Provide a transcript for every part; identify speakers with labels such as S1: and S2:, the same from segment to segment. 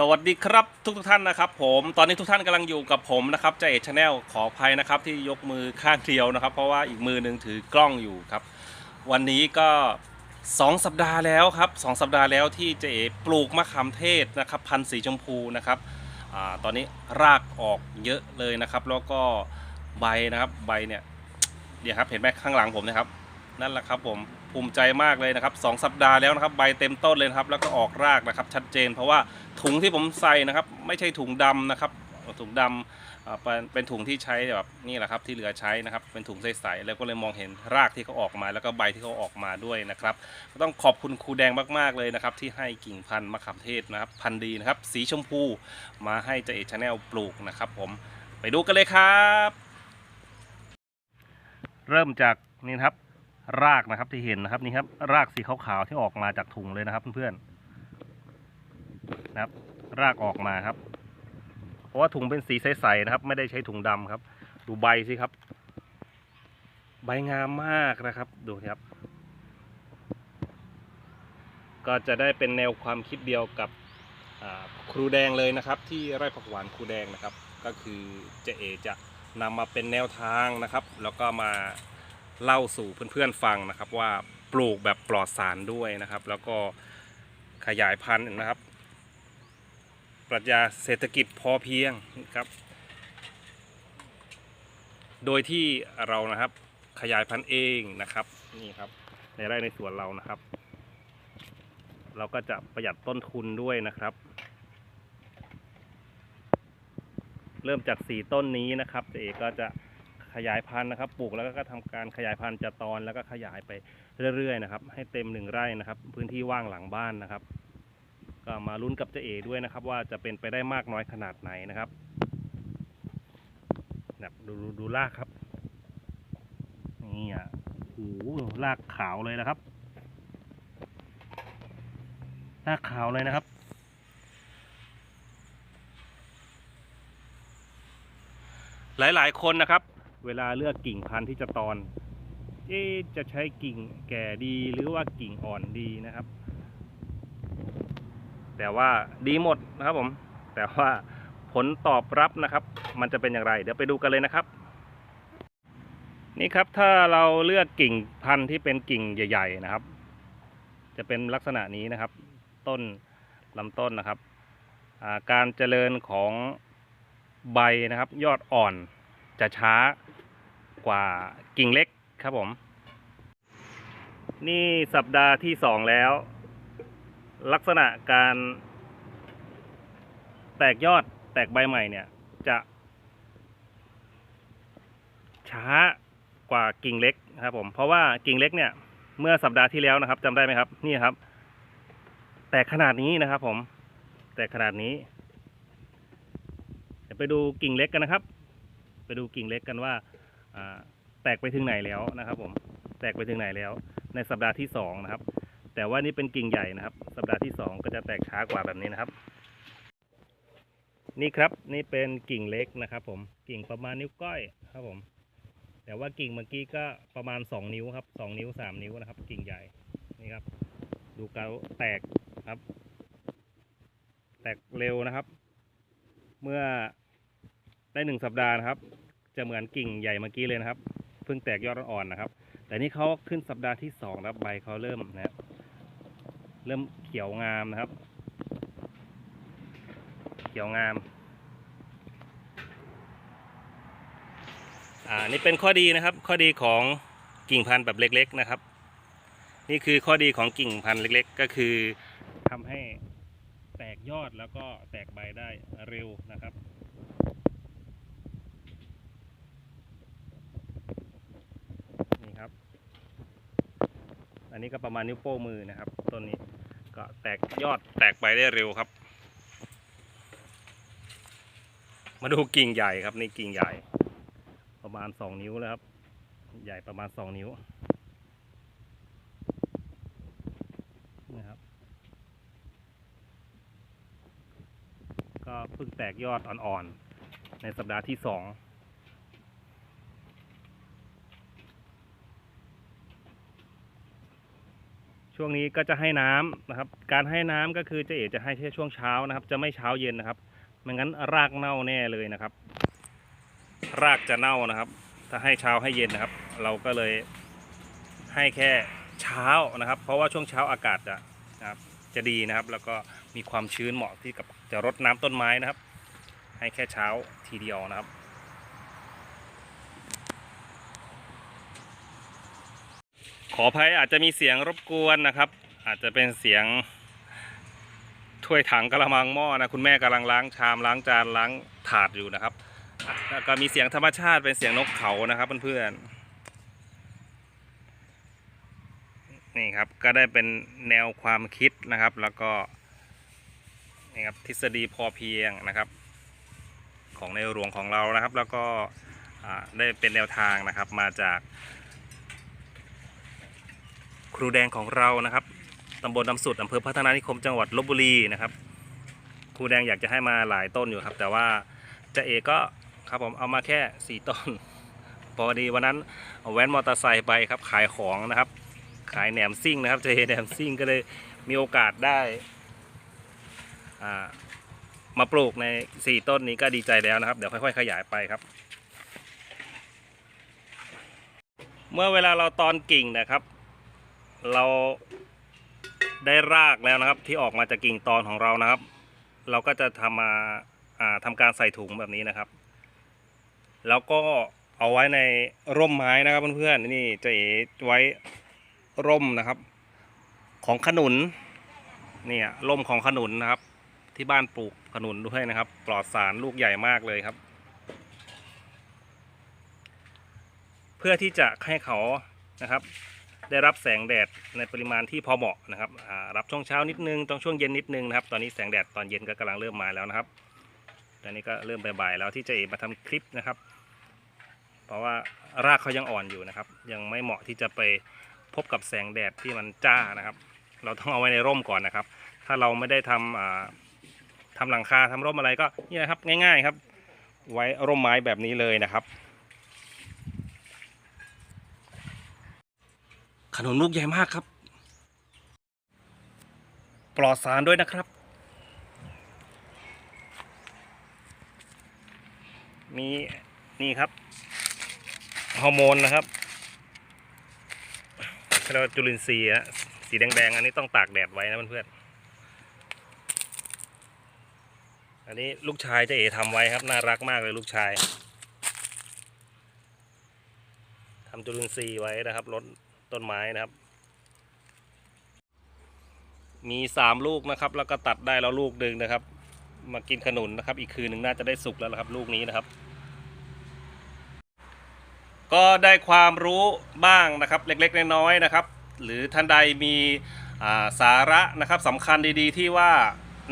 S1: สวัสดีครับทุกทุกท่านนะครับ ผมตอนนี้ทุกท่านกำลังอยู่กับผมนะครับเจเอชแนลขออภัยนะครับ ที่ยกมือข้างเดียวนะครับ เพราะว่าอีกมือหนึ่งถือกล้องอยู่ครับ วันนี้ก็ 2 สัปดาห์แล้วครับสองสัปดาห์แล้วที่เจเอปลูกมะขามเทศนะครับ พันธุ์สีชมพูนะครับอตอนนี้รากออกเยอะเลยนะครับ แล้วก็ใบนะครับใบเนี่ยเดี๋ยวครับเห็นไหมข้างหลังผมนะครับ นั่นแหละครับผม ภูมิใจมากเลยนะครับสองสัปดาห์แล้วนะครับใบเต็มต้นเลยนะครับแล้วก็ออกรากนะครับชัดเจน เพราะว่าถุงที่ผมใส่นะครับไม่ใช่ถุงดำนะครับถุงดำเป็นเป็นถุงที่ใช้แบบนี่แหละครับที่เหลือใช้นะครับเป็นถุงใสๆแล้วก็เลยมองเห็นรากที่เขาออกมาแล้วก็ใบที่เขาออกมาด้วยนะครับก็ต้องขอบคุณครูแดงมากๆเลยนะครับที่ให้กิ่งพันธุ์มะขามเทศนะครับพันธุ์ดีนะครับสีชมพูมาให้เจเอชาแนลปลูกนะครับผมไปดูกันเลยครับ เริ่มจากนี่ครับ รากนะครับที่เห็นนะครับนี่ครับ รากสีขาวๆที่ออกมาจากถุงเลยนะครับเพื่อนๆนะครับ รากออกมาครับ เพราะว่าถุงเป็นสีใสๆนะครับ ไม่ได้ใช้ถุงดำครับ ดูใบสิครับ ใบงามมากนะครับดูครับ ก็จะได้เป็นแนวความคิดเดียวกับครูแดงเลยนะครับ ที่ไร่ผักหวานครูแดงนะครับ ก็คือเจเอจะนำมาเป็นแนวทางนะครับ แล้วก็มา เล่าสู่เพื่อนๆฟังนะครับ ว่าปลูกแบบปลอดสารด้วยนะครับ แล้วก็ขยายพันธุ์นะครับ ปรัชญาเศรษฐกิจพอเพียงครับ โดยที่เรานะครับขยายพันธุ์เองนะครับนี่ครับ ในไร่ในสวนเรานะครับ เราก็จะประหยัดต้นทุนด้วยนะครับ เริ่มจากสี่ต้นนี้นะครับเจเอก็จะ ขยายพันธุ์นะครับ ปลูกแล้วก็ทำการขยายพันธุ์จะตอนแล้วก็ขยายไปเรื่อยๆนะครับ ให้เต็มหนึ่งไร่นะครับ พื้นที่ว่างหลังบ้านนะครับ ก็มาลุ้นกับเจเอด้วยนะครับ ว่าจะเป็นไปได้มากน้อยขนาดไหนนะครับแบบดูดูดูรากครับนี่อะโอ้โหรากขาวเลยนะครับรากขาวเลยนะครับหลาย ๆ คนนะครับ เวลาเลือกกิ่งพันธุ์ที่จะตอนเอ๊จะใช้กิ่งแก่ดีหรือว่ากิ่งอ่อนดีนะครับ แต่ว่าดีหมดนะครับผม แต่ว่าผลตอบรับนะครับ มันจะเป็นอย่างไร เดี๋ยวไปดูกันเลยนะครับ นี่ครับถ้าเราเลือกกิ่งพันธุ์ที่เป็นกิ่งใหญ่ ๆ นะครับ จะเป็นลักษณะนี้นะครับ ต้นลำต้นนะครับการเจริญของใบนะครับ ยอดอ่อนจะช้า กว่ากิ่งเล็กครับผม นี่สัปดาห์ที่สองแล้ว ลักษณะการ แตกยอดแตกใบใหม่เนี่ย จะ ช้ากว่ากิ่งเล็กครับผม เพราะว่ากิ่งเล็กเนี่ย เมื่อสัปดาห์ที่แล้วนะครับจำได้ไหมครับ นี่ครับ แตกขนาดนี้นะครับ ผม แตกขนาดนี้เดี๋ยวไปดูกิ่งเล็กกันนะครับ ไปดูกิ่งเล็กกันว่า แตกไปถึงไหนแล้วนะครับผมแตกไปถึงไหนแล้ว ในสัปดาห์ที่สองนะครับแต่ว่านี่เป็นกิ่งใหญ่นะครับ สัปดาห์ที่สองก็จะแตกช้ากว่าแบบนี้นะครับ นี่ครับนี่เป็นกิ่งเล็กนะครับ ผมกิ่งประมาณนิ้วก้อยครับผม แต่ว่ากิ่งเมื่อกี้ก็ประมาณสองนิ้วครับสองนิ้วสามนิ้วนะครับ กิ่งใหญ่นี่ครับ ดูการแตกครับ แตกเร็วนะครับ เมื่อได้หนึ่งสัปดาห์นะครับ จะเหมือนกิ่งใหญ่เมื่อกี้เลยนะครับเพิ่งแตกยอดอ่อนนะครับ แต่นี่เขาขึ้นสัปดาห์ที่สองครับใบเขาเริ่มนะเริ่มเขียวงามนะครับ เขียวงาม อ่านี่เป็นข้อดีนะครับ ข้อดีของกิ่งพันธุ์แบบเล็ก ๆนะครับ นี่คือข้อดีของกิ่งพันธุ์เล็ก ๆ ก็คือทำให้แตกยอดแล้วก็แตกใบได้เร็วนะครับ นี่ครับ อันนี้ก็ประมาณนิ้วโป้งมือนะครับต้นนี้ก็แตกยอดแตกใบได้เร็วครับ มาดูกิ่งใหญ่ครับนี่กิ่งใหญ่ ประมาณสองนิ้วแล้วครับ ใหญ่ประมาณสองนิ้วนะครับก็เพิ่งแตกยอดอ่อนๆในสัปดาห์ที่สอง ช่วงนี้ก็จะให้น้ำนะครับ การให้น้ำก็คือเจ๊เอ๋จะให้แค่ช่วงเช้านะครับ จะไม่เช้าเย็นนะครับไม่งั้นรากเน่าแน่เลยนะครับ รากจะเน่านะครับ ถ้าให้เช้าให้เย็นนะครับ เราก็เลยให้แค่เช้านะครับ เพราะว่าช่วงเช้าอากาศจะนะครับ จะดีนะครับ แล้วก็มีความชื้นเหมาะที่กับจะรดน้ำต้นไม้นะครับ ให้แค่เช้าทีเดียวนะครับ ขออภัยอาจจะมีเสียงรบกวนนะครับ อาจจะเป็นเสียงถ้วยถังกระมังหม้อนะคุณแม่กำลังล้างชามล้างจานล้างถาดอยู่นะครับแล้วก็มีเสียงธรรมชาติเป็นเสียงนกเขานะครับเพื่อนๆนี่ครับก็ได้เป็นแนวความคิดนะครับ แล้วก็นี่ครับทฤษฎีพอเพียงนะครับ ของในหลวงของเรานะครับ แล้วก็ได้เป็นแนวทางนะครับมาจาก ครูแดงของเรานะครับตำบลน้ำสุดอำเภอพัฒนานิคมจังหวัดลบบุรีนะครับ ครูแดงอยากจะให้มาหลายต้นอยู่ครับ แต่ว่าเจะเอกก็ครับผมเอามาแค่สี่ต้น พอดีวันนั้นแว้นมอเตอร์ไซค์ไปครับขายของนะครับ ขายแหนมซิ่งนะครับเจแหนมซิ่งก็เลยมีโอกาสได้อ่ามาปลูกในสี่ต้นนี้ก็ดีใจแล้วนะครับ เดี๋ยวค่อย ๆ ขยายไปครับ เมื่อเวลาเราตอนกิ่งนะครับ เราได้รากแล้วนะครับ ที่ออกมาจากกิ่งตอนของเรานะครับ เราก็จะทำมาอ่าทำการใส่ถุงแบบนี้นะครับ แล้วก็เอาไว้ในร่มไม้นะครับเพื่อนๆนี่จะเอ๋ไว้ร่มนะครับ ของขนุนเนี่ยร่มของขนุนนะครับ ที่บ้านปลูกขนุนด้วยนะครับ ปลอดสารลูกใหญ่มากเลยครับ เพื่อที่จะให้เขานะครับ ได้รับแสงแดดในปริมาณที่พอเหมาะนะครับอ่ารับช่วงเช้านิดนึงต้อนช่วงเย็นนิดนึงนะครับ ตอนนี้แสงแดดตอนเย็นก็กำลังเริ่มมาแล้วนะครับตอนนี้ก็เริ่มบ่ายๆแล้วที่จะเอมาทำคลิปนะครับ เพราะว่ารากเขายังอ่อนอยู่นะครับ ยังไม่เหมาะที่จะไปพบกับแสงแดดที่มันจ้านะครับ เราต้องเอาไว้ในร่มก่อนนะครับ ถ้าเราไม่ได้ทำอ่าทำหลังคาทำร่มอะไรก็นี่นะครับง่าย ๆครับ ไว้ร่มไม้แบบนี้เลยนะครับ ขนุนลูกใหญ่มากครับ ปลอดสารด้วยนะครับ มีนี่ครับฮอร์โมนนะครับเรียกว่าจุลินทรีย์ฮะสีแดงๆ อันนี้ต้องตากแดดไว้นะเพื่อนๆ อันนี้ลูกชายเจะเอ๋ทำไว้ครับ น่ารักมากเลยลูกชายทำจุลินทรีย์ไว้นะครับลด ต้นไม้นะครับ มีสามลูกนะครับ แล้วก็ตัดได้แล้วลูกหนึ่งนะครับ มากินขนุนนะครับ อีกคืนหนึ่งน่าจะได้สุกแล้วนะครับ ลูกนี้นะครับ ก็ได้ความรู้บ้างนะครับ เล็กๆน้อยๆนะครับ หรือท่านใดมีาสาระนะครับสำคัญดีๆ ที่ว่า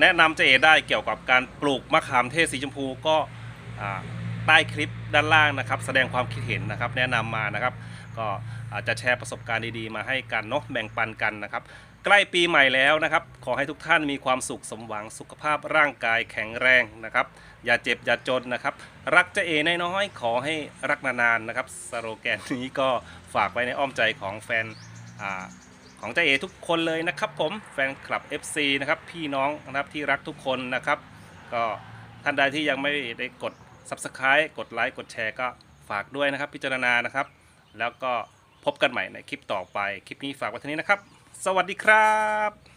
S1: แนะนำเจเอได้เกี่ยวกับการปลูกมะขามเทศสีชมพูก็ใต้คลิปด้านล่างนะครับ แสดงความคิดเห็นนะครับ แนะนำมานะครับ ก็อาจจะแชร์ประสบการณ์ดีๆ มาให้กันเนาะแบ่งปันกันนะครับ ใกล้ปีใหม่แล้วนะครับ ขอให้ทุกท่านมีความสุขสมหวังสุขภาพร่างกายแข็งแรงนะครับ อย่าเจ็บอย่าจนนะครับ รักเจเอน้อยๆขอให้รักนานๆนะครับสโลแกนนี้ก็ฝากไว้ในอ้อมใจของแฟนอาของเจเอทุกคนเลยนะครับผมแฟนคลับ FC นะครับพี่น้องนะครับที่รักทุกคนนะครับ ก็ท่านใดที่ยังไม่ได้กด Subscribe กดไลค์กดแชร์ก็ฝากด้วยนะครับพิจารณานะครับ แล้วก็พบกันใหม่ในคลิปต่อไป คลิปนี้ฝากไว้เท่านี้นะครับ สวัสดีครับ